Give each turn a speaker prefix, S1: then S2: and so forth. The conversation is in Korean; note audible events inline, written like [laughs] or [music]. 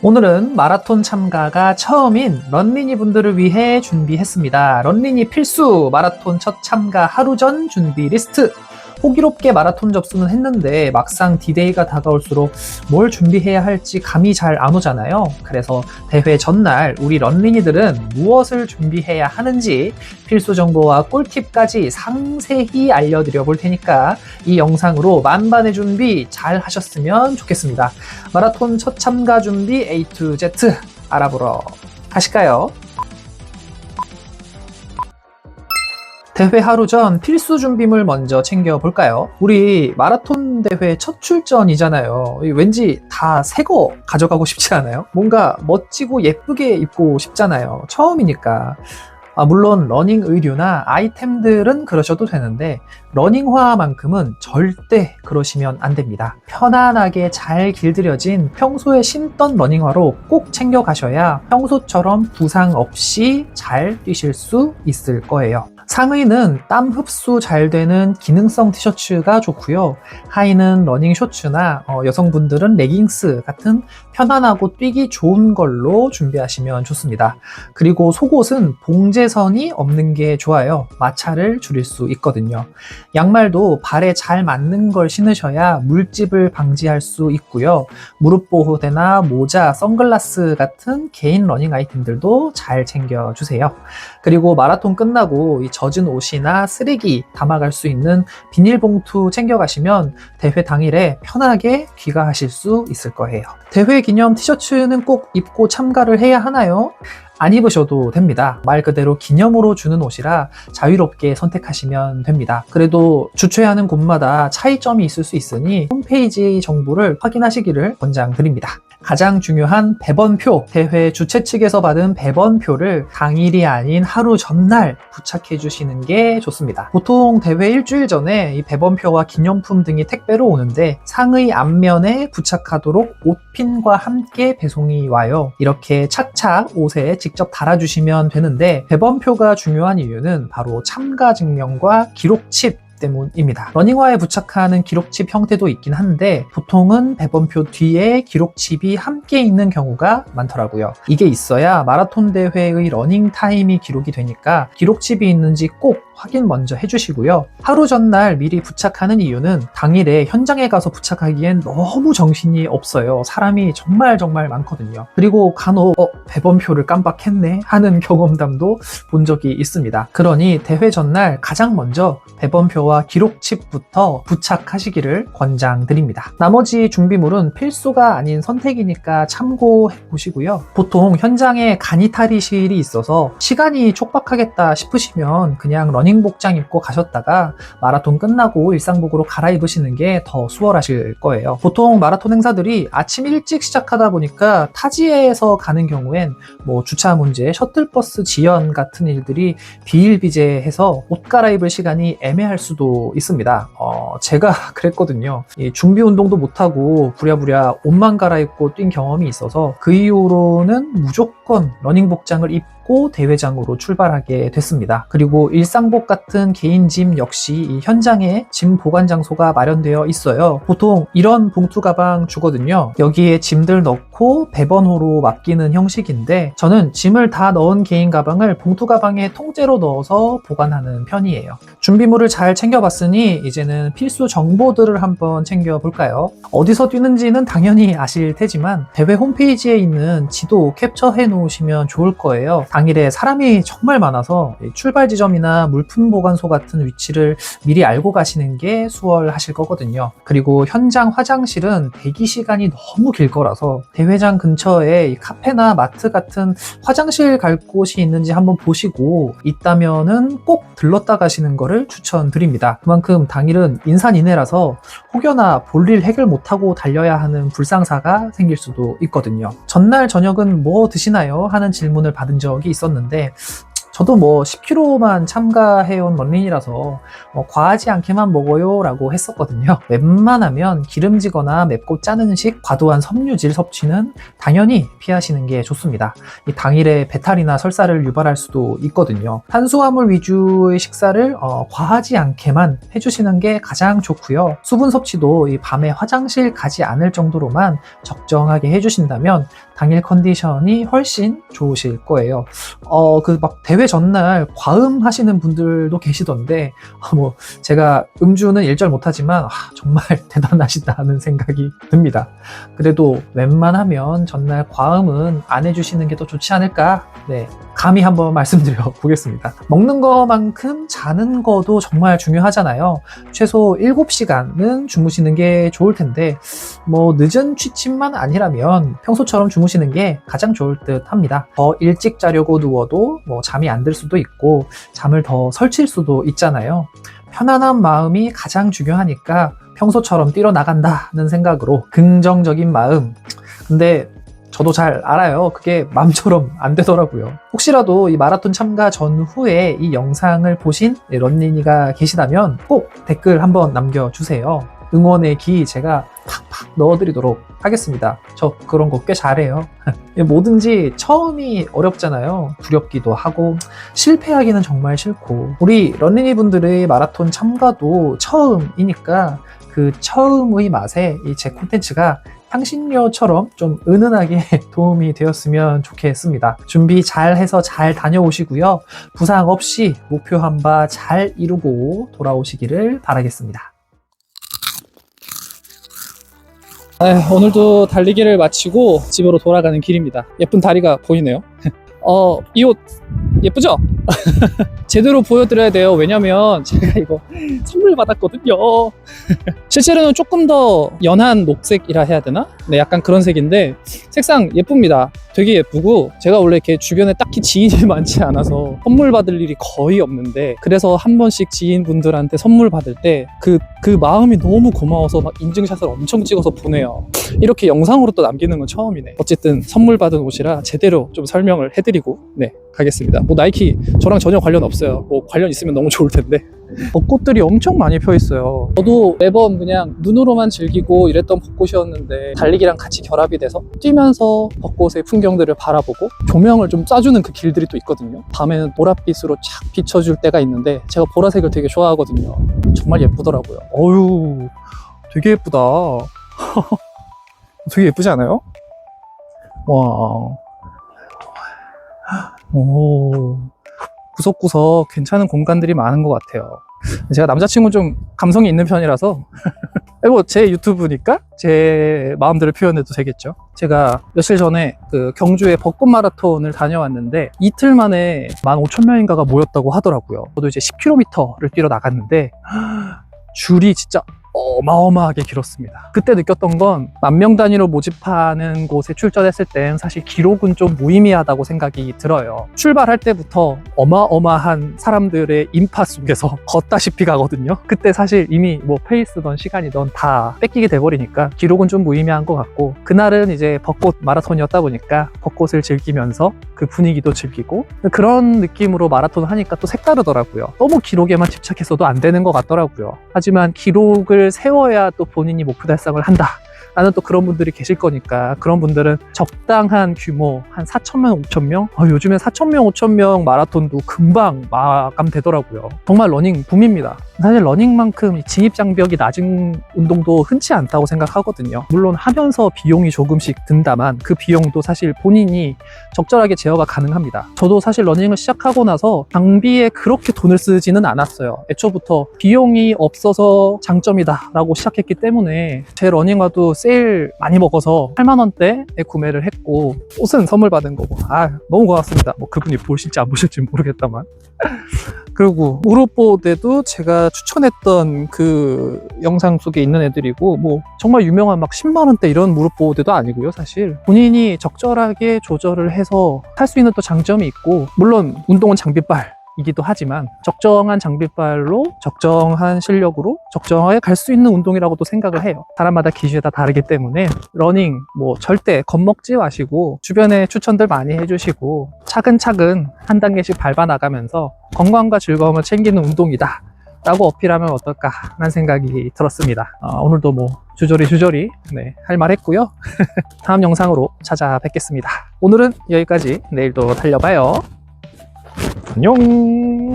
S1: 오늘은 마라톤 참가가 처음인 런린이 분들을 위해 준비했습니다. 런린이 필수 마라톤 첫 참가 하루 전 준비 리스트. 호기롭게 마라톤 접수는 했는데 막상 디데이가 다가올수록 뭘 준비해야 할지 감이 잘 안 오잖아요. 그래서 대회 전날 우리 런린이들은 무엇을 준비해야 하는지 필수 정보와 꿀팁까지 상세히 알려드려 볼 테니까 이 영상으로 만반의 준비 잘 하셨으면 좋겠습니다. 마라톤 첫 참가 준비 A to Z 알아보러 가실까요? 대회 하루 전 필수 준비물 먼저 챙겨볼까요? 우리 마라톤 대회 첫 출전이잖아요. 왠지 다 새 거 가져가고 싶지 않아요? 뭔가 멋지고 예쁘게 입고 싶잖아요. 처음이니까. 아, 물론 러닝 의류나 아이템들은 그러셔도 되는데 러닝화만큼은 절대 그러시면 안 됩니다. 편안하게 잘 길들여진 평소에 신던 러닝화로 꼭 챙겨 가셔야 평소처럼 부상 없이 잘 뛰실 수 있을 거예요. 상의는 땀 흡수 잘 되는 기능성 티셔츠가 좋고요. 하의는 러닝 셔츠나 어, 여성분들은 레깅스 같은 편안하고 뛰기 좋은 걸로 준비하시면 좋습니다. 그리고 속옷은 봉제선이 없는 게 좋아요. 마찰을 줄일 수 있거든요. 양말도 발에 잘 맞는 걸 신으셔야 물집을 방지할 수 있고요. 무릎 보호대나 모자, 선글라스 같은 개인 러닝 아이템들도 잘 챙겨 주세요. 그리고 마라톤 끝나고 이 젖은 옷이나 쓰레기 담아갈 수 있는 비닐봉투 챙겨가시면 대회 당일에 편하게 귀가하실 수 있을 거예요. 대회 기념 티셔츠는 꼭 입고 참가를 해야 하나요? 안 입으셔도 됩니다. 말 그대로 기념으로 주는 옷이라 자유롭게 선택하시면 됩니다. 그래도 주최하는 곳마다 차이점이 있을 수 있으니 홈페이지 정보를 확인하시기를 권장드립니다. 가장 중요한 배번표, 대회 주최 측에서 받은 배번표를 당일이 아닌 하루 전날 부착해 주시는 게 좋습니다. 보통 대회 일주일 전에 이 배번표와 기념품 등이 택배로 오는데 상의 앞면에 부착하도록 옷핀과 함께 배송이 와요. 이렇게 착착 옷에 직접 달아주시면 되는데 배번표가 중요한 이유는 바로 참가 증명과 기록칩 때문입니다. 러닝화에 부착하는 기록칩 형태도 있긴 한데 보통은 배번표 뒤에 기록칩이 함께 있는 경우가 많더라고요. 이게 있어야 마라톤 대회의 러닝 타임이 기록이 되니까 기록칩이 있는지 꼭 확인 먼저 해주시고요. 하루 전날 미리 부착하는 이유는 당일에 현장에 가서 부착하기엔 너무 정신이 없어요. 사람이 정말 정말 많거든요. 그리고 간혹 어, 배번표를 깜빡했네 하는 [laughs] 경험담도 본 적이 있습니다. 그러니 대회 전날 가장 먼저 배번표와 기록칩부터 부착하시기를 권장드립니다. 나머지 준비물은 필수가 아닌 선택이니까 참고해 보시고요. 보통 현장에 간이탈의실이 있어서 시간이 촉박하겠다 싶으시면 그냥 러닝 러닝 복장 입고 가셨다가 마라톤 끝나고 일상복으로 갈아입으시는 게 더 수월하실 거예요. 보통 마라톤 행사들이 아침 일찍 시작하다 보니까 타지에서 가는 경우엔 뭐 주차 문제, 셔틀버스 지연 같은 일들이 비일비재해서 옷 갈아입을 시간이 애매할 수도 있습니다. 어, 제가 [laughs] 그랬거든요. 준비 운동도 못하고 부랴부랴 옷만 갈아입고 뛴 경험이 있어서 그 이후로는 무조건 러닝 복장을 입고 입고 대회장으로 출발하게 됐습니다. 그리고 일상복 같은 개인 짐 역시 현장에 짐 보관 장소가 마련되어 있어요. 보통 이런 봉투 가방 주거든요. 여기에 짐들 넣고 배번호로 맡기는 형식인데 저는 짐을 다 넣은 개인 가방을 봉투 가방에 통째로 넣어서 보관하는 편이에요. 준비물을 잘 챙겨봤으니 이제는 필수 정보들을 한번 챙겨볼까요? 어디서 뛰는지는 당연히 아실 테지만 대회 홈페이지에 있는 지도 캡처해 놓으시면 좋을 거예요. 당일에 사람이 정말 많아서 출발 지점이나 물품 보관소 같은 위치를 미리 알고 가시는 게 수월하실 거거든요. 그리고 현장 화장실은 대기 시간이 너무 길 거라서 대회장 근처에 카페나 마트 같은 화장실 갈 곳이 있는지 한번 보시고 있다면은 꼭 들렀다 가시는 거를 추천드립니다. 그만큼 당일은 인산인해라서 혹여나 볼일 해결 못하고 달려야 하는 불상사가 생길 수도 있거든요. 전날 저녁은 뭐 드시나요? 하는 질문을 받은 적이 있었는데 저도 뭐 10km만 참가해온 런닝이라서 뭐 과하지 않게만 먹어요 라고 했었거든요. 웬만하면 기름지거나 맵고 짠 음식, 과도한 섬유질 섭취는 당연히 피하시는 게 좋습니다. 이 당일에 배탈이나 설사를 유발할 수도 있거든요. 탄수화물 위주의 식사를 어, 과하지 않게만 해주시는 게 가장 좋고요. 수분 섭취도 이 밤에 화장실 가지 않을 정도로만 적정하게 해주신다면 당일 컨디션이 훨씬 좋으실 거예요. 어, 그 막 대회 전날 과음 하시는 분들도 계시던데, 아, 뭐, 제가 음주는 일절 못하지만, 아, 정말 [laughs] 대단하시다는 생각이 듭니다. 그래도 웬만하면 전날 과음은 안 해주시는 게 더 좋지 않을까? 네. 감히 한번 말씀드려 [laughs] 보겠습니다. 먹는 것만큼 자는 것도 정말 중요하잖아요. 최소 7시간은 주무시는 게 좋을 텐데, 뭐, 늦은 취침만 아니라면 평소처럼 주무시는 게 가장 좋을 듯 합니다. 더 일찍 자려고 누워도 뭐 잠이 안 들 수도 있고, 잠을 더 설칠 수도 있잖아요. 편안한 마음이 가장 중요하니까 평소처럼 뛰어나간다는 생각으로 긍정적인 마음. 근데 저도 잘 알아요. 그게 마음처럼 안 되더라고요. 혹시라도 이 마라톤 참가 전후에 이 영상을 보신 런닝이가 계시다면 꼭 댓글 한번 남겨주세요. 응원의 기 제가 팍팍 넣어드리도록 하겠습니다. 저 그런 거 꽤 잘해요. [laughs] 뭐든지 처음이 어렵잖아요. 두렵기도 하고 실패하기는 정말 싫고 우리 런닝이 분들의 마라톤 참가도 처음이니까 그 처음의 맛에 이 제 콘텐츠가 향신료처럼 좀 은은하게 [laughs] 도움이 되었으면 좋겠습니다. 준비 잘 해서 잘 다녀오시고요. 부상 없이 목표한 바 잘 이루고 돌아오시기를 바라겠습니다.
S2: 아, 오늘도 달리기를 마치고 집으로 돌아가는 길입니다. 예쁜 다리가 보이네요. [laughs] 어, 이 옷 예쁘죠? [laughs] 제대로 보여드려야 돼요. 왜냐면 제가 이거 선물 받았거든요. [laughs] 실제로는 조금 더 연한 녹색이라 해야 되나? 네, 약간 그런 색인데 색상 예쁩니다. 되게 예쁘고 제가 원래 이렇게 주변에 딱히 지인이 [laughs] 많지 않아서 선물 받을 일이 거의 없는데 그래서 한 번씩 지인분들한테 선물 받을 때 그 그 마음이 너무 고마워서 막 인증샷을 엄청 찍어서 보내요. 이렇게 영상으로 또 남기는 건 처음이네. 어쨌든 선물 받은 옷이라 제대로 좀 설명을 해드리고 네 가겠습니다. 뭐 나이키 저랑 전혀 관련 없어요. 뭐 관련 있으면 너무 좋을 텐데. 벚꽃들이 엄청 많이 펴 있어요. 저도 매번 그냥 눈으로만 즐기고 이랬던 벚꽃이었는데 달리기랑 같이 결합이 돼서 뛰면서 벚꽃의 풍경들을 바라보고 조명을 좀 쏴주는 그 길들이 또 있거든요. 밤에는 보랏빛으로 쫙 비춰줄 때가 있는데 제가 보라색을 되게 좋아하거든요. 정말 예쁘더라고요. 어유, 되게 예쁘다. [laughs] 되게 예쁘지 않아요? 와. 오. 구석구석 괜찮은 공간들이 많은 것 같아요. 제가 남자친구 좀 감성이 있는 편이라서 [laughs] 뭐 제 유튜브니까 제 마음대로 표현해도 되겠죠. 제가 며칠 전에 그 경주의 벚꽃 마라톤을 다녀왔는데 이틀 만에 15,000명인가가 모였다고 하더라고요. 저도 이제 10km를 뛰러 나갔는데 [gasps] 줄이 진짜 어마어마하게 길었습니다. 그때 느꼈던 건 만 명 단위로 모집하는 곳에 출전했을 땐 사실 기록은 좀 무의미하다고 생각이 들어요. 출발할 때부터 어마어마한 사람들의 인파 속에서 [laughs] 걷다시피 가거든요. 그때 사실 이미 뭐 페이스던 시간이던 다 뺏기게 돼버리니까 기록은 좀 무의미한 것 같고 그날은 이제 벚꽃 마라톤이었다 보니까 벚꽃을 즐기면서 그 분위기도 즐기고 그런 느낌으로 마라톤을 하니까 또 색다르더라고요. 너무 기록에만 집착해서도 안 되는 것 같더라고요. 하지만 기록을 세워야 또 본인이 목표 달성을 한다. 나는 또 그런 분들이 계실 거니까 그런 분들은 적당한 규모 한 4천명, 5천명? 어, 요즘에 4천명, 5천명 마라톤도 금방 마감되더라고요. 정말 러닝 붐입니다. 사실 러닝만큼 진입 장벽이 낮은 운동도 흔치 않다고 생각하거든요. 물론 하면서 비용이 조금씩 든다만 그 비용도 사실 본인이 적절하게 제어가 가능합니다. 저도 사실 러닝을 시작하고 나서 장비에 그렇게 돈을 쓰지는 않았어요. 애초부터 비용이 없어서 장점이다라고 시작했기 때문에 제 러닝화도 세일 많이 먹어서 8만 원대에 구매를 했고 옷은 선물 받은 거고. 아 너무 고맙습니다. 뭐 그분이 보실지 안 보실지 모르겠다만. [laughs] 그리고 무릎보드도 제가 추천했던 그 영상 속에 있는 애들이고 뭐 정말 유명한 막 10만 원대 이런 무릎보드도 아니고요 사실. 본인이 적절하게 조절을 해서 할 수 있는 또 장점이 있고 물론 운동은 장비빨 이기도 하지만 적정한 장비빨로 적정한 실력으로 적정하게 갈 수 있는 운동이라고도 생각을 해요. 사람마다 기준이 다 다르기 때문에 러닝 뭐 절대 겁먹지 마시고 주변에 추천들 많이 해주시고 차근차근 한 단계씩 밟아 나가면서 건강과 즐거움을 챙기는 운동이다. 라고 어필하면 어떨까 하는 생각이 들었습니다. 어, 오늘도 뭐 주저리 주저리 네, 할말 했고요. [laughs] 다음 영상으로 찾아뵙겠습니다. 오늘은 여기까지 내일도 달려봐요. 안녕